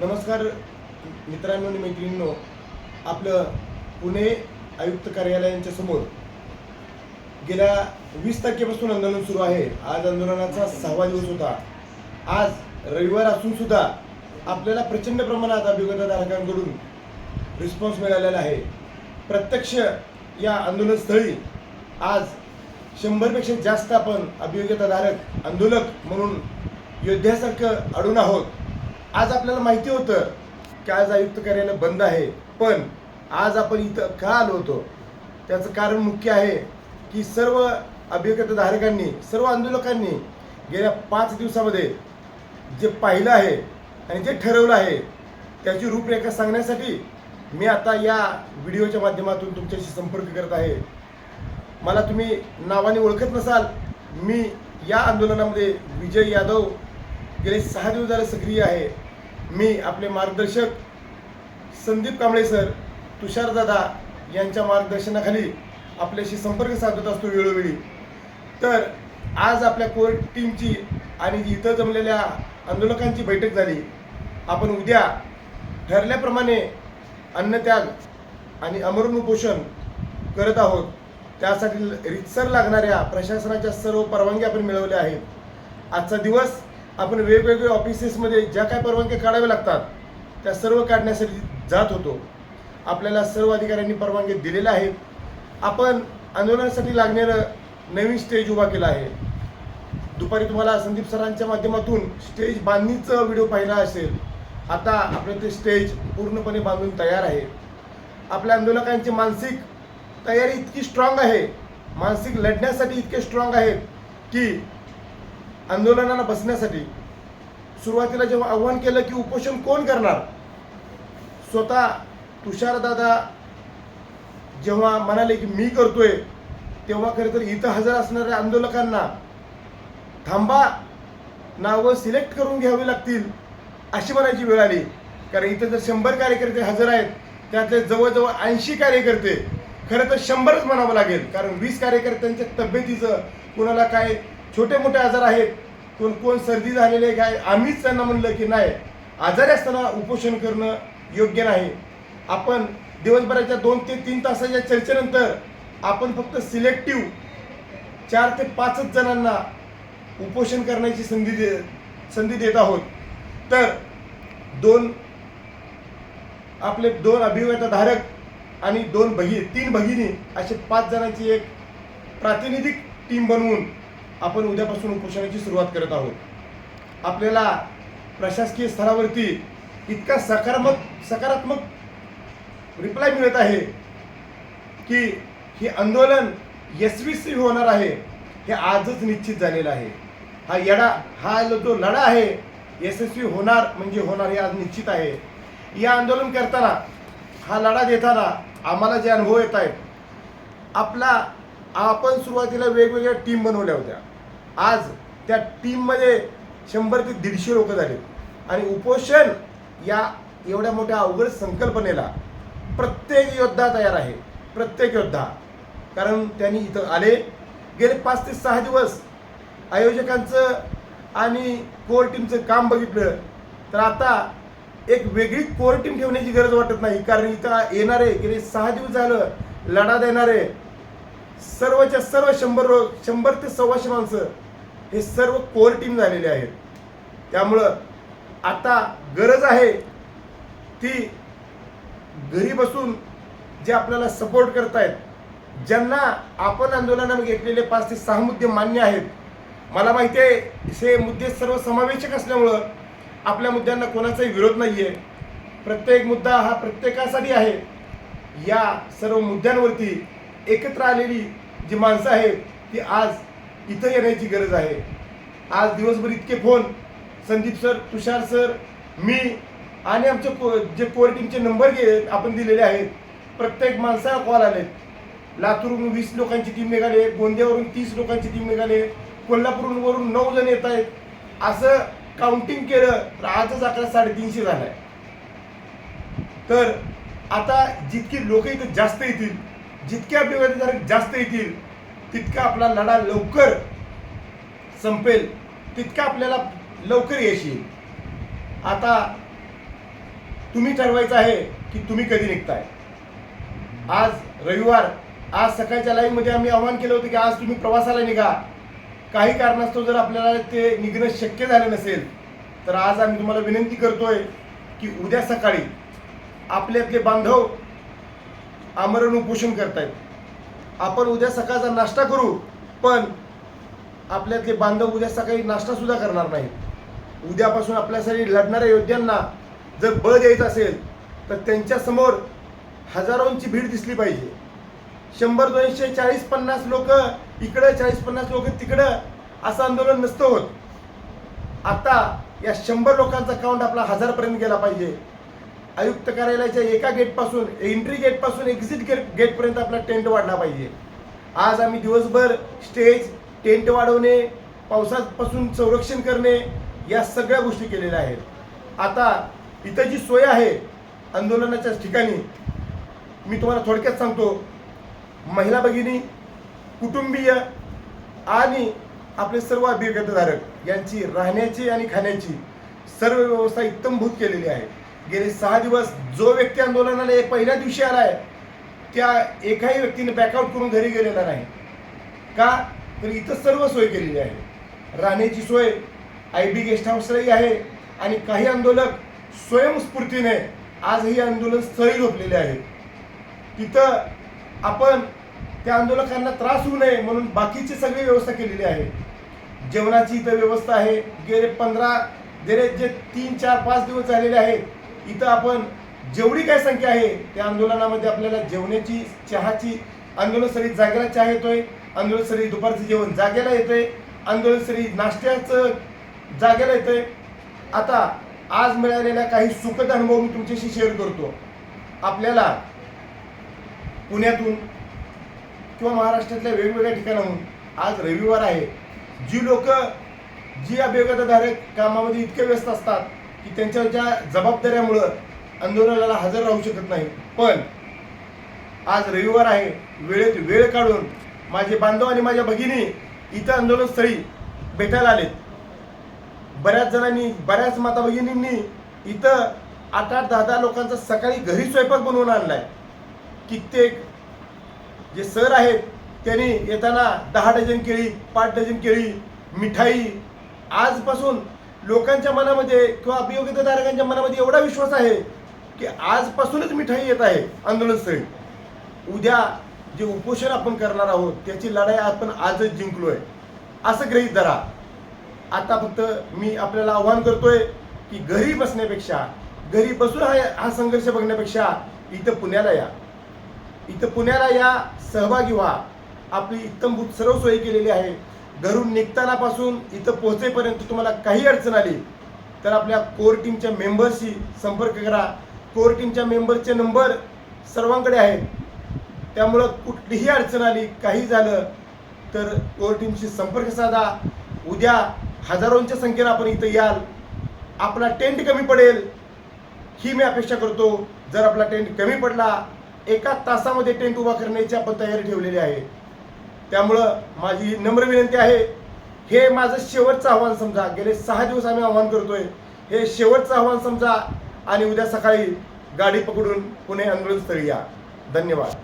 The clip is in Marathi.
नमस्कार मित्रांनो आणि मैत्रिणींनो. आपलं पुणे आयुक्त कार्यालयांच्या समोर गेल्या वीस तारखेपासून आंदोलन सुरू आहे. आज आंदोलनाचा सहावा दिवस होता. आज रविवार असून सुद्धा आपल्याला प्रचंड प्रमाणात अभिगतधारकांकडून रिस्पॉन्स मिळालेला आहे. प्रत्यक्ष या आंदोलनस्थळी आज शंभरपेक्षा जास्त आपण अभियोग्यताधारक आंदोलक म्हणून योद्ध्यासारखं अडून आहोत. आज आपल्याला माहिती होतं की आज आयुक्त कार्यालय बंद आहे पण आज आपण इथं का आलो होतो? त्याचं कारण मुख्य आहे की सर्व अभियोग्यताधारकांनी सर्व आंदोलकांनी गेल्या पाच दिवसामध्ये जे पाहिलं आहे आणि जे ठरवलं आहे त्याची रूपरेखा सांगण्यासाठी मी आता या व्हिडिओच्या माध्यमातून तुमच्याशी संपर्क करत आहे. मला तुम्ही नावाने ओळखत नसाल मी या आंदोलनामध्ये विजय यादव गेले सहा दिवस झाले सक्रिय आहे. मी आपले मार्गदर्शक संदीप कांबळे सर तुषारदादा यांच्या मार्गदर्शनाखाली आपल्याशी संपर्क साधत असतो वेळोवेळी. तर आज आपल्या कोर टीमची आणि इथं जमलेल्या आंदोलकांची बैठक झाली. आपण उद्या ठरल्याप्रमाणे अन्नत्याग आणि अमरण उपोषण करत आहोत. त्यासाठी रितसर लागणाऱ्या प्रशासनाच्या सर्व परवानगी आपण मिळवल्या आहेत. आजचा दिवस आपण वेगवेगळे ऑफिसेसमध्ये ज्या काय परवानग्या काढाव्या लागतात त्या सर्व काढण्यासाठी जात होतो. आपल्याला सर्व अधिकाऱ्यांनी परवानगी दिलेल्या आहेत. आपण आंदोलनासाठी लागणारं नवीन स्टेज उभा केला आहे. दुपारी तुम्हाला संदीप सरांच्या माध्यमातून स्टेज बांधणीचा व्हिडिओ पाहिला असेल. आता आपलं ते स्टेज पूर्णपणे बांधून तयार आहे. आपल्या आंदोलकांची मानसिक तयारी इतकी स्ट्रॉंग आहे. मानसिक लढण्यासाठी इतके स्ट्रॉंग आहेत की आंदोलनाला बसण्यासाठी सुरुवातीला जेव्हा आव्हान केलं की उपोषण कोण करणार? स्वतः तुषारदादा जेव्हा म्हणाले की मी करतोय तेव्हा खरं तर इथं हजर असणाऱ्या आंदोलकांना थांबा नावं सिलेक्ट करून घ्यावी लागतील अशी म्हणायची वेळ आली. कारण इथं जर शंभर कार्यकर्ते हजर आहेत त्यातले जवळजवळ ऐंशी कार्यकर्ते खरं तर शंभरच म्हणावं लागेल. कारण वीस कार्यकर्त्यांच्या तब्येतीचं कुणाला काय छोटे मोठे आजार आहेत. कोण कोण सर्दी झालेले आहे काय? आम्हीच त्यांना म्हणलं की नाही आजारी असताना उपोषण करणं योग्य नाही. आपण दिवसभराच्या दोन ते तीन तासाच्या चर्चेनंतर आपण फक्त सिलेक्टिव्ह चार ते पाचच जणांना उपोषण करण्याची संधी दे संधी देत आहोत. तर दोन आपले दोन अभिव्यताधारक आणि दोन भगी तीन भगिनी असे पाच जणांची एक प्रातिनिधिक टीम बनवून आपण उद्यापासून उपोषणाची सुरुवात करत आहोत. आपल्याला प्रशासकीय स्तरावरती इतका सकारात्मक सकारात्मक रिप्लाय मिळत आहे की हे आंदोलन यशस्वी होणार आहे हे आजच निश्चित झालेलं आहे. हा येडा हा जो लढा आहे यशस्वी होणार म्हणजे होणार हे आज निश्चित आहे. या आंदोलन करताना हा लढा देताना आम्हाला जे अनुभव येत आहेत आपला आपण सुरुवातीला वेगवेगळ्या टीम बनवल्या होत्या. आज त्या टीममध्ये शंभर ते दीडशे लोक झाले. आणि उपोषण या एवढ्या मोठ्या अवघड संकल्पनेला प्रत्येक योद्धा तयार आहे. प्रत्येक योद्धा. कारण त्यांनी इथं आले. गेले पाच ते सहा दिवस आयोजकांचं आणि कोर टीमचं काम बघितलं. तर आता एक वेगळी कोर टीम ठेवण्याची गरज वाटत नाही. कारण इथं येणारे गेले सहा दिवस झालं लढा देणारे सर्वच्या सर्व शंभर शंभर ते सव्वाशे माणसं हे सर्व कोर टीम झालेले आहेत. त्यामुळं आता गरज आहे ती घरी बसून जे आपल्याला सपोर्ट करतायत ज्यांना आपण आंदोलनामध्ये घेतलेले पाच ते सहा मुद्दे मान्य आहेत. मला माहिती आहे हे मुद्दे सर्व समावेशक असल्यामुळं आपल्या मुद्द्यांना कोणाचाही विरोध नाही आहे प्रत्येक मुद्दा हा प्रत्येकासाठी आहे. या सर्व मुद्द्यांवरती एकत्र आलेली जी माणसं आहेत ती आज इथं येण्याची गरज आहे. आज दिवसभर इतके phone. Sandeep sir Tushar sir मी आणि आमचे को जे कोर टीमचे नंबर घे आपण दिलेले आहेत. प्रत्येक माणसाला कॉल आलेत. लातूरहून वीस लोकांची टीम निघाली गोंदियावरून तीस लोकांची टीम निघाली कोल्हापूरवरून नऊ जण येत आहेत. असं काउंटिंग केलं तर आजच अकरा साडेतीनशे झालाय. तर आता जितकी लोक इथं जास्त येतील जितके अभिवादनधारक जास्त येतील तितका आपला लढा लवकर संपेल तितका आपल्याला लवकर यश येईल आता तुम्ही ठरवायचं आहे की तुम्ही कधी निघताय. आज रविवार आज सकाळच्या लाईव्हमध्ये आम्ही आवाहन केलं होतं की आज तुम्ही प्रवासाला निघा. काही कारणास्तव जर आपल्याला ते निघणं शक्य झालं नसेल तर आज आम्ही तुम्हाला विनंती करतोय की उद्या सकाळी आपल्यातले बांधव आमरण उपोषण करतायत. आपण उद्या सकाळचा नाश्ता करू पण आपल्यातले बांधव उद्या सकाळी नाश्ता सुद्धा करणार नाही उद्यापासून आपल्यासाठी लढणाऱ्या योद्ध्यांना जर बळ द्यायचं असेल तर त्यांच्यासमोर हजारोंची भीड दिसली पाहिजे. शंभर दोनशे चाळीस पन्नास लोक इकडं चाळीस पन्नास लोक तिकडं असं आंदोलन नसतं होत. आता या शंभर लोकांचा काउंट आपला हजारपर्यंत गेला पाहिजे. आयुक्त कार्यालयाच्या एका गेटपासून एंट्री गेटपासून एक्झिट गेट गेटपर्यंत आपला टेंट वाढला पाहिजे. आज आम्ही दिवसभर स्टेज टेंट वाढवणे पावसापासून संरक्षण करणे या सगळ्या गोष्टी केलेल्या आहेत. आता इथं जी सोय आहे आंदोलनाच्या ठिकाणी मी तुम्हाला थोडक्यात सांगतो. महिला भगिनी कुटुंबीय आणि आपले सर्व अभिगतधारक यांची राहण्याची आणि खाण्याची सर्व व्यवस्था इत्तमभूत केलेली आहे. गेले सहा दिवस जो व्यक्ती आंदोलनाला एक पहिल्या दिवशी आलाय त्या एकाही व्यक्तीने बॅकआउट करून घरी गेलेला नाही. का? तर इथं सर्व सोय केलेली आहे. राहण्याची सोय आय बी गेस्ट हाऊसलाही आहे आणि काही आंदोलक स्वयंस्फूर्तीने आजही आंदोलन स्थळी झोपलेले आहेत. तिथं आपण त्या आंदोलकांना त्रास होऊ नये म्हणून बाकीची सगळी व्यवस्था केलेली आहे. जेवणाची इथं व्यवस्था आहे. गेले पंधरा गेले जे तीन चार पाच दिवस झालेले आहेत. इथं आपण जेवढी काय संख्या आहे त्या आंदोलनामध्ये आपल्याला जेवणाची चहाची आंदोलनस्थळी जागेला चहा येतोय आंदोलनस्थळी दुपारचं जेवण जागेला येतोय आंदोलनस्थळी नाश्त्याचं जागेला येतंय. आता आज मिळालेल्या काही सुखद अनुभव मी तुमच्याशी शेअर करतो. आपल्याला पुण्यातून किंवा महाराष्ट्रातल्या वेगवेगळ्या ठिकाणाहून आज रविवार आहे. जी लोक जी अभियोगताधारक कामामध्ये इतके व्यस्त असतात की त्यांच्या ज्या जबाबदाऱ्यामुळं आंदोलनाला हजर राहू शकत नाही. पण आज रविवार आहे वेळेत वेळ काढून माझे बांधव आणि माझ्या भगिनी इथं आंदोलनस्थळी भेटायला आलेत. बऱ्याच जणांनी बऱ्याच माता भगिनींनी इथं आठ आठ दहा दहा लोकांचा सकाळी घरी स्वयंपाक बनवून आणलाय. कित्येक जे सर आहेत त्यांनी येताना दहा डझन केळी पाच डझन केळी मिठाई आजपासून लोकांच्या मनामध्ये किंवा अभियोग्यताधारकांच्या मनामध्ये एवढा विश्वास आहे की आजपासूनच मिठाई येत आहे आंदोलनस्थळी उद्या जे उपोषण आपण करणार आहोत त्याची लढाई आपण आजच जिंकलोय. असं गृहीत धरा. आता फक्त मी आपल्याला आव्हान करतोय की घरी बसण्यापेक्षा घरी बसून हा हा संघर्ष बघण्यापेक्षा इथं पुण्याला या. इथं पुण्याला या सहभागी व्हा. आपली इत्तमभूत सर्व सोयी केलेली आहे. घरून निघतानापासून इथं पोहोचेपर्यंत तुम्हाला काही अडचण आली तर आपल्या कोर टीमच्या मेंबरशी संपर्क करा. कोर टीमच्या मेंबरचे नंबर सर्वांकडे आहेत. त्यामुळं कुठलीही अडचण आली काही झालं तर कोर टीमशी संपर्क साधा. उद्या हजारोंच्या संख्येनं आपण इथं याल. आपला टेंट कमी पडेल ही मी अपेक्षा करतो. जर आपला टेंट कमी पडला एका तासामध्ये टेंट उभा करण्याची आपण तयारी ठेवलेली आहे. त्यामुळं माझी नम्र विनंती आहे हे माझं शेवटचं आव्हान समजा गेले सहा दिवस आम्ही आव्हान करतोय हे शेवटचं आव्हान समजा आणि उद्या सकाळी गाडी पकडून पुणे आंदोलनस्थळी या. धन्यवाद.